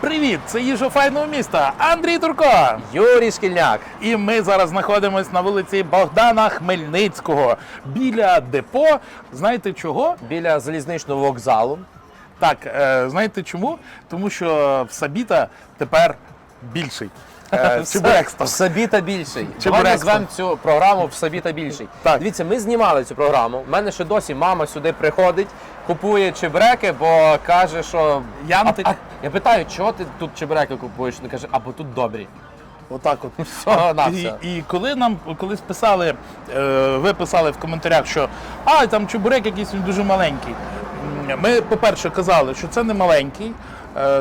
Привіт! Це їжа файного міста Андрій Турко. Юрій Шкільняк. І ми зараз знаходимося на вулиці Богдана Хмельницького біля депо. Знаєте чого? Біля залізничного вокзалу. Так, е, знаєте чому? Тому що в Сабіта тепер більший. Е, Чебурекстон. В собі та більший. Давай назвемо цю програму в собі та більший. Так. Дивіться, ми знімали цю програму. У мене ще досі мама сюди приходить, купує чебуреки, бо каже, що. Янтик. А, а, я питаю, чого ти тут чебуреки купуєш? Вона каже, або тут добрі. Отак от. Всього на все. і коли нам колись писали, е, ви писали в коментарях, що а там чебурек якийсь він дуже маленький. Ми, по-перше, казали, що це не маленький, е,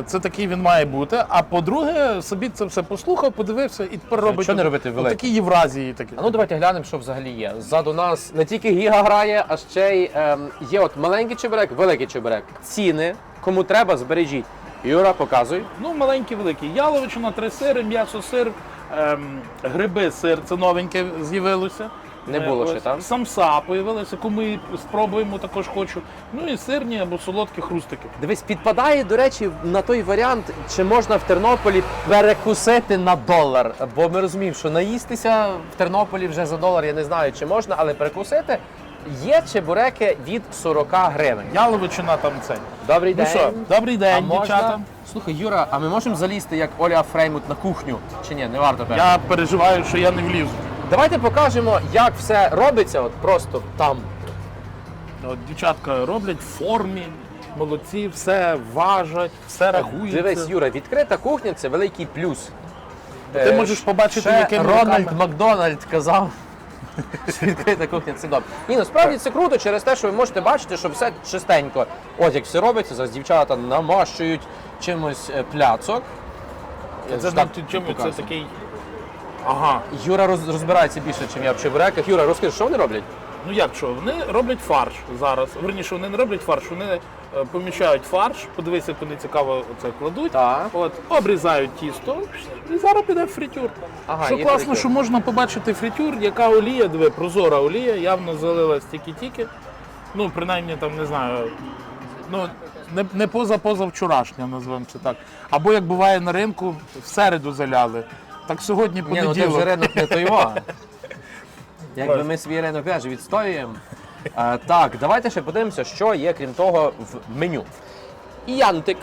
це такий він має бути. А по-друге, собі це все послухав, подивився і тепер робить. що не робити от великий? Такі Євразії такі. А ну давайте глянемо, що взагалі є. Ззаду нас не тільки гіга грає, а ще й ем, є от маленький чебурек, великий чебурек. Ціни, кому треба, збережіть. Юра, показуй. Ну, маленький, великий. Яловичина, три сири, м'ясо, сир, ем, гриби, сир, це новеньке з'явилося. Не було Е, ще, ось. так? Самса появилася, кому і спробуємо, також хочу. Ну і сирні або солодкі хрустики. Дивись, підпадає, до речі, на той варіант, чи можна в Тернополі перекусити на долар. Бо ми розуміємо, що наїстися в Тернополі вже за долар, я не знаю, чи можна, але перекусити. Є чебуреки від 40 гривень. Яловичина там цей. Добрий Ну день. що, добрий день, а можна... дівчата. Слухай, Юра, а ми можемо залізти як Оля Фреймут на кухню? Чи ні, не варто певно? Я переживаю, що я не влізу. Давайте покажемо, як все робиться, от просто там. От, дівчатка роблять в формі, молодці, все важать, все рахується. Дивись, Юра, відкрита кухня це великий плюс. Ти Е, можеш побачити, ще якими Рональд руками. Макдональд казав. що Відкрита кухня це добре. Ні, насправді це круто через те, що ви можете бачити, що все чистенько. От як все робиться, зараз дівчата намащують чимось е, пляцок. Я Це ж так чому це показую. такий. Ага. Юра роз- розбирається більше, ніж я в чебуреках. Юра, розкажи, що вони роблять? Ну як що? Вони роблять фарш зараз. Верніше, вони не роблять фарш, вони е, поміщають фарш, подивись, як вони цікаво це кладуть. Так. От, обрізають тісто і зараз піде в фритюр. Ага, що класно, фритюр. що можна побачити фритюр, яка олія, диви, прозора олія, явно залилась тільки-тільки. Ну, принаймні там не знаю. Ну, не, не поза поза вчорашня, назвемо це так. Або як буває на ринку, в середу заляли. Так сьогодні Ні, ну ти понеділок. вже ринок не той ва. Якби ми свій ринок теж відстоюємо. Е, так, давайте ще подивимося, що є, крім того, в меню. Янтик.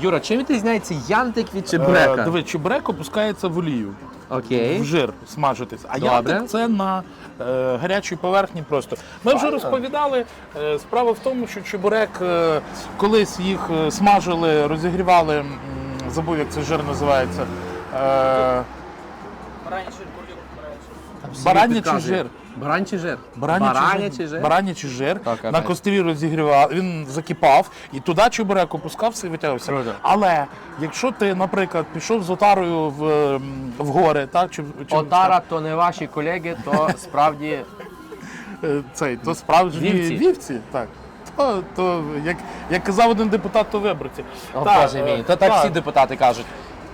Юра, чим відрізняється янтик від Е, чебурека? Диви, чебурек опускається в олію. Окей. в жир смажитись. А Добре. янтик це на е, гарячій поверхні просто. Ми вже розповідали. е, справа в тому, що чебурек е, колись їх е, смажили, розігрівали, м, забув, як цей жир називається. Е, баранячий жир. Баранчий жир. Баранячий, жир. Баранячий жир Так, на окей. кострі розігрівав, він закипав, і туди чебурек опускався і витягувався. Круто. Але якщо ти, наприклад, пішов з отарою в, м, в гори, так чи, чи Отара то не ваші колеги, то справді Е, цей, то справжні Вівці. вівці. так. То, то як, як казав один депутат, то виборці. О, Так, Боже е, мій, то так всі депутати кажуть.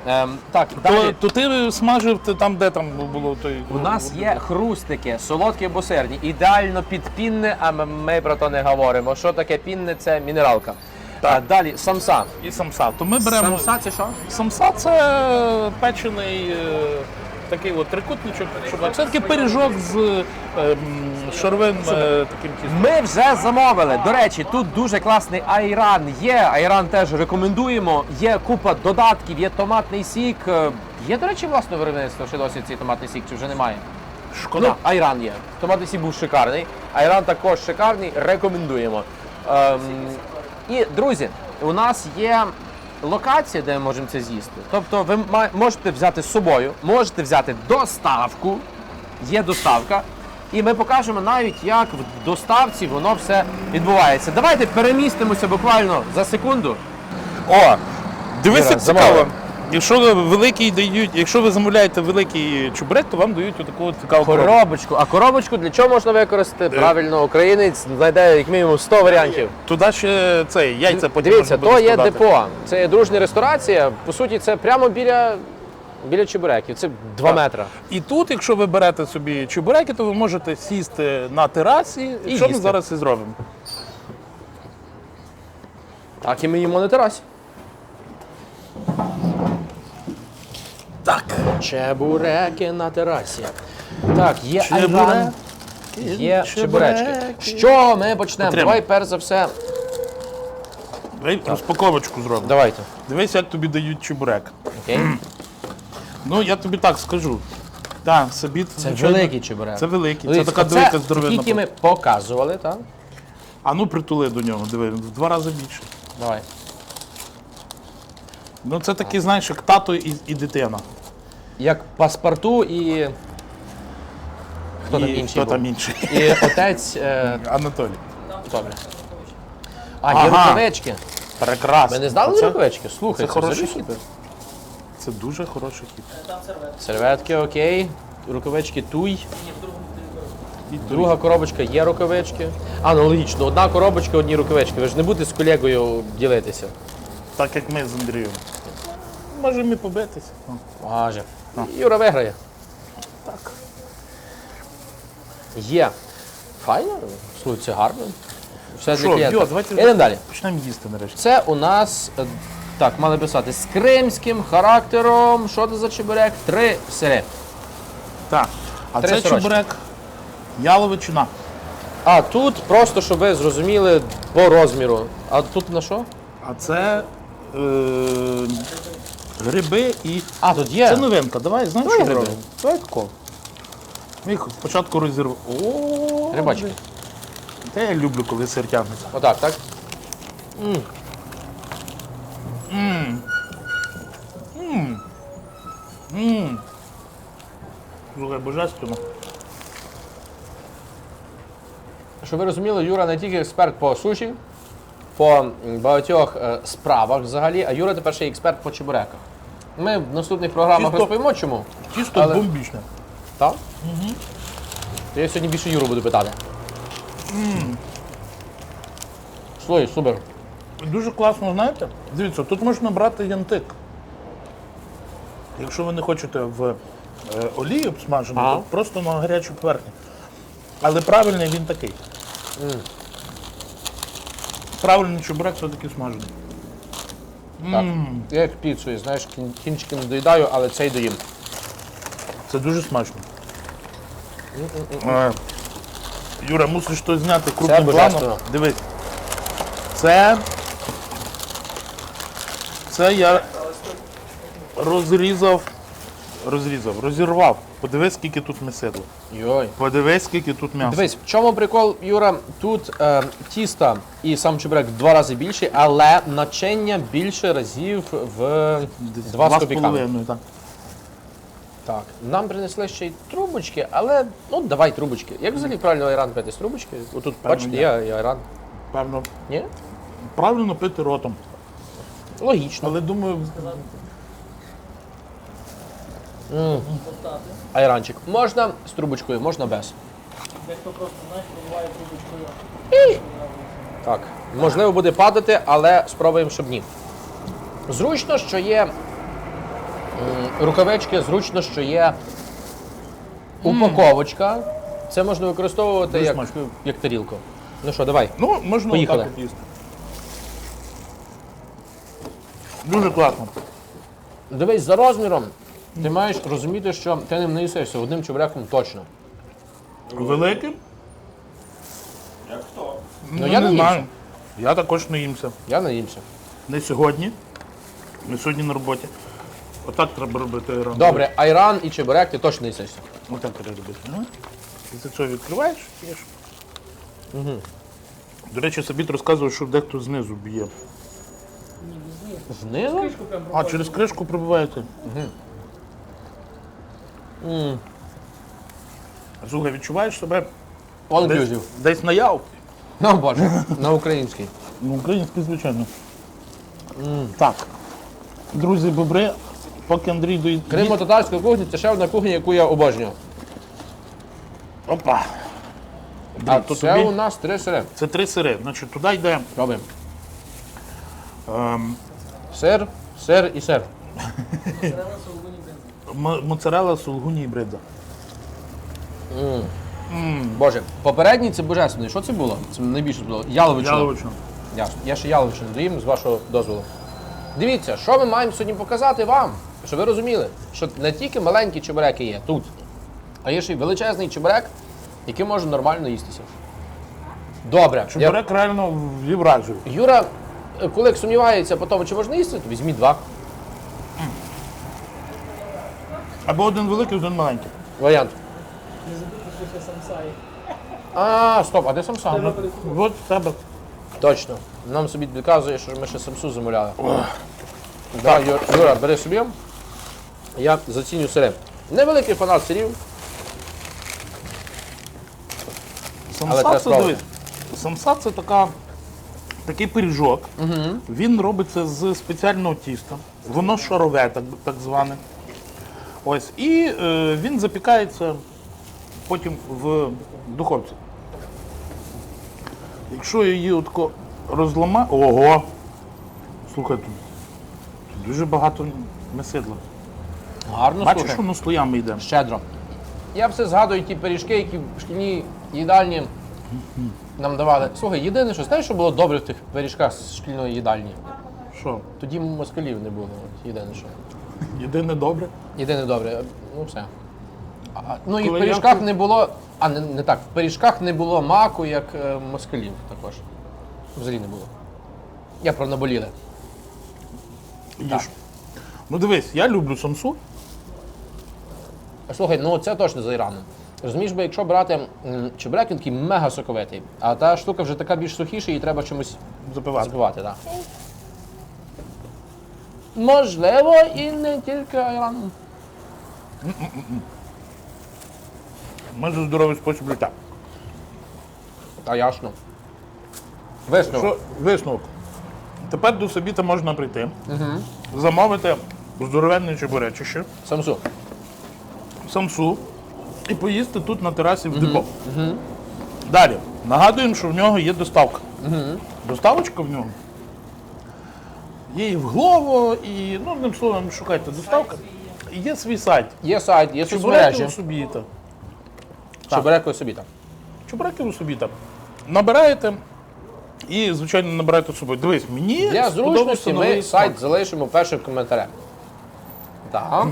Ем, так, То, далі. то ти смажив ти там, де там було той. У нас є хрустики, солодкі або сирні, ідеально підпінне, а ми, ми про то не говоримо. Що таке пінне? Це мінералка. А, далі самса. і самса. То ми беремо. Самса це що? Самса це печений е, такий от трикутничок. Це такий пиріжок з е, м, шаровим е, таким тістом. Ми вже замовили. До речі, тут дуже класний айран є. Айран теж рекомендуємо. Є купа додатків, є томатний сік. Е, Є, до речі, власне виробництво ще досі цей томатний сік, чи вже немає? Шкода. Ну, айран є. Томатний сік був шикарний. Айран також шикарний, рекомендуємо. Ем, і, друзі, у нас є локація, де ми можемо це з'їсти. Тобто ви ма- можете взяти з собою, можете взяти доставку, є доставка. І ми покажемо навіть, як в доставці воно все відбувається. Давайте перемістимося буквально за секунду. О, дивись, Іра, цікаво. Якщо ви великий дають, якщо ви замовляєте великий чебурек, то вам дають отаку от цікаву коробку. Коробочку. А коробочку для чого можна використати? Правильно, українець знайде як мінімум 100 варіантів. Туди ще цей яйця потім Дивіться, можна буде то є складати. депо. Це є дружня ресторація. По суті, це прямо біля, біля чебуреків. Це 2 Так. метри. І тут, якщо ви берете собі чебуреки, то ви можете сісти на терасі, І що ми їсти. зараз і зробимо. Так і ми їмо на терасі. Так. Чебуреки на терасі. Так, є Чебурек. айран, є чебуречки. Що ми почнемо? Отримай. Давай перш за все. Давай розпаковочку зробимо. Давайте. Дивись, як тобі дають чебурек. Окей. Ну, я тобі так скажу. Так, собі Це великий чебурек. Це великий. Це така такі, здоровенна. які ми показували, так? А ну притули до нього, диви, в два рази більше. Давай. Ну це такі, знаєш, як тато і, і дитина. Як паспорту і. Хто там інший? хто був? там інший? І отець. Е... Анатолій. Добре. А, є Ага. рукавички. Прекрасно. Ми не здали Оце- рукавички? Слухай, це це хороший супер. Це дуже хороший хід. Серветки, окей. Рукавички туй. Друга коробочка є рукавички. А, ну логічно, одна коробочка, одні рукавички. Ви ж не будете з колегою ділитися. Так як ми з Андрієм. Можемо і побитися. Ну, Може. Юра виграє. Так. Є. Файно. Слухай, це гарно. Все Що, для клієнта. Йо, давайте Ідемо далі. Почнемо їсти нарешті. Це у нас, е, так, мали писати, з кримським характером. Що це за чебурек? Три сири. Так. А Три це сорочки. чебурек яловичина. А тут просто, щоб ви зрозуміли по розміру. А тут на що? А це е, гриби і. А, тут є. Це новинка. Давай, знаєш, що гриби? Давай тако. Ми їх спочатку розірвемо. О, Грибочки. Та я люблю, коли сир тягнеться. Отак, так? Слухай, божественно. Щоб ви розуміли, Юра не тільки експерт по суші, по багатьох е, справах взагалі, а Юра тепер ще й експерт по чебуреках. Ми в наступних програмах Чисто- розповімо чому. Тісто Але- бомбічне. Так? Угу. Я сьогодні більше Юру буду питати. Слухай, супер. Дуже класно, знаєте? Дивіться, тут можна брати янтик. Якщо ви не хочете в олії обсмажену, Ага. то просто на гарячу поверхню. Але правильний він такий. Правильний чебурек все-таки смажений. Так. Я як піцею, знаєш, кін- кінчики не доїдаю, але цей доїм. Це дуже смачно. Е, Юра, мусиш щось зняти крупним божественно. планом. Дивись. Це. Це я розрізав. Розрізав, розірвав. Подивись, скільки тут мисидло. Йой. Подивись, скільки тут м'яса. Дивись, в чому прикол, Юра? Тут е, тіста і сам чебурек в два рази більший, але начиння більше разів в Десь два з копійками. половиною, так. Так. Нам принесли ще й трубочки, але ну давай трубочки. Як взагалі правильно айран пити з трубочки? Отут, бачите, є і айран. Певно, Ні? правильно пити ротом. Логічно. Але думаю, Айранчик. Можна з трубочкою, можна без. Так. Можливо, буде падати, але спробуємо, щоб ні. Зручно, що є рукавички, зручно, що є упаковочка. Це можна використовувати Дуже як, смачно. як тарілку. Ну що, давай. ну, можна Поїхали. отак от їсти. Дуже класно. Дивись, за розміром ти маєш розуміти, що ти ним не їсишся одним чебуреком точно. Великим? Ну, я не знаю. Я також не їмся. Я наїмся. Не сьогодні. Не сьогодні на роботі. Отак треба робити рано. Добре, айран і чебурек ти точно не їсишся. Отак треба робити. Ну, Ти це відкриваєш і їш. Угу. До речі, собі розказував, що дехто знизу б'є. Знизу? А, через кришку пробиваєте? Угу. Слухай, відчуваєш себе десь, inclusive. десь на яв? Ну, боже, на український. Ну, український, звичайно. Так. Друзі, бобри, поки Андрій доїть. Кримо-татарська кухня це ще одна кухня, яку я обожнюю. Опа. А то це тобі- у нас три сири. Це три сири. Значить, туди йде Робимо. ем, Сир, сир і сир. м- моцарелла, сулгуні і бридза. Боже, попередній це божественний. Що це було? Це найбільше було. Яловичина. Яловична. Ясно. Я ще яловичину доїм з вашого дозволу. Дивіться, що ми маємо сьогодні показати вам. Щоб ви розуміли, що не тільки маленькі чебуреки є тут, а є ще й величезний чебурек, який може нормально їстися. Добре. Я- Чебурек реально в Євразію. Юра, е, коли сумнівається по тому, чи можна їсти, то візьміть два. Або один великий, один маленький. Варіант. Не А, стоп, а де самса? Ну, От в тебе. Точно. Нам собі підказує, що ми ще самсу замовляли. Да, Юр, Юра, бери собі. Я заціню сири. Невеликий фанат сирів. Але Самса треба це спробувати. дивись. Самса це така, такий пиріжок. Він робиться з спеціального тіста. Воно шарове, так, так зване. Ось. І е, він запікається потім в духовці. Якщо її отко розламати. Ого! Слухай, тут, дуже багато месидла. Гарно Бачиш, слухай. що воно слоями йде. Щедро. Я все згадую ті пиріжки, які в шкільній їдальні нам давали. Слухай, єдине, що знаєш, що було добре в тих пиріжках з шкільної їдальні? Що? Тоді москалів не було. Єдине, що. Єдине добре. Єдине добре, ну все. А, ну і в Коли пиріжках я- не було. А не, не так, в пиріжках не було маку, як е, москалів також. Взагалі не було. Я про наболіле. Їж. Ну дивись, я люблю самсу. Слухай, ну це точно за Іраном. Розумієш, бо якщо брати м, чебурек, він такий мега соковитий, а та штука вже така більш сухіша, її треба чимось Запивати. збивати, так. Можливо, і не тільки Іраном. Майже здоровий спосіб життя. Та ясно. Висновок. Що висновок? Тепер до собі можна прийти, замовити здоровенне чебуречище, Самсу. самсу і поїсти тут на терасі в депо. Далі. Нагадуємо, що в нього є доставка. Доставочка в нього. Є і в Глово, і, ну, одним словом, шукайте доставка. І Є свій сайт. Є сайт, є Чебуреки соцмережі. у собі там. Чебуреки собі там. Чебуреки у собі там. Набираєте і, звичайно, набираєте з собою. Дивись, мені Для зручності ми смак. сайт залишимо першим коментарем. Так.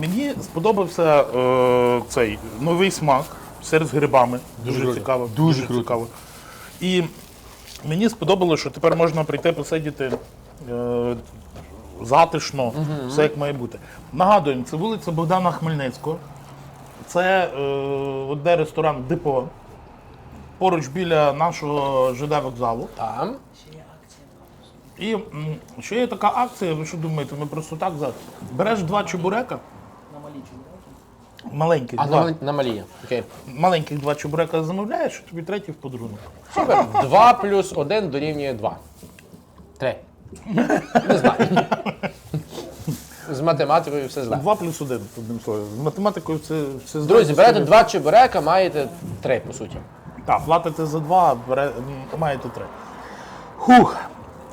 Мені сподобався е, цей новий смак сир з грибами. Дуже, круто. цікаво. Дуже, цікаво. І мені сподобалося, що тепер можна прийти посидіти затишно, все як має бути. Нагадуємо, це вулиця Богдана Хмельницького. Це е, от де ресторан Депо. Поруч біля нашого ЖД вокзалу. Там. І м, ще є така акція, ви що думаєте, ми просто так зараз. Береш два чебурека. Маленьких, А два. на, на малії. Окей. Маленьких два чебурека замовляєш, і тобі третій в подарунок. Супер. 2 плюс 1 дорівнює 2. 3. Не знаю. З математикою все зле. Два плюс один, одним словом. З математикою це все Друзі, берете два чебурека, маєте 3, по суті. Так, платите за два, бере, маєте три. Хух.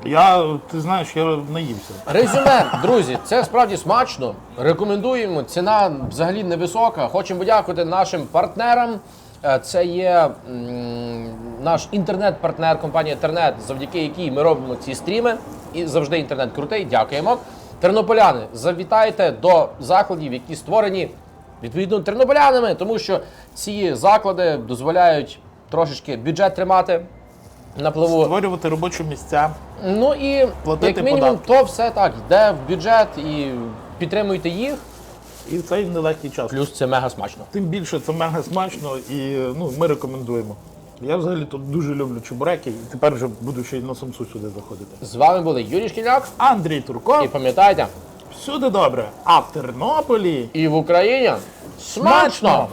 Я, ти знаєш, я наївся. Резюме, друзі, це справді смачно. Рекомендуємо. Ціна взагалі невисока. Хочемо подякувати нашим партнерам. Е, Це є м, наш інтернет-партнер, компанія Тернет, завдяки якій ми робимо ці стріми. І завжди інтернет крутий. Дякуємо. Тернополяни, завітайте до закладів, які створені відповідно тернополянами, тому що ці заклади дозволяють трошечки бюджет тримати на плаву. Створювати робочі місця. Ну і Платити як мінімум, податки. то все так йде в бюджет і підтримуйте їх. І в цей нелегкий час. Плюс це мега смачно. Тим більше це мега смачно і ну, ми рекомендуємо. Я взагалі тут дуже люблю чебуреки, і тепер вже буду ще й на самсу сюди заходити. З вами були Юрій Шкільняк. Андрій Турко, І пам'ятайте, всюди добре. А в Тернополі і в Україні смачно! смачно!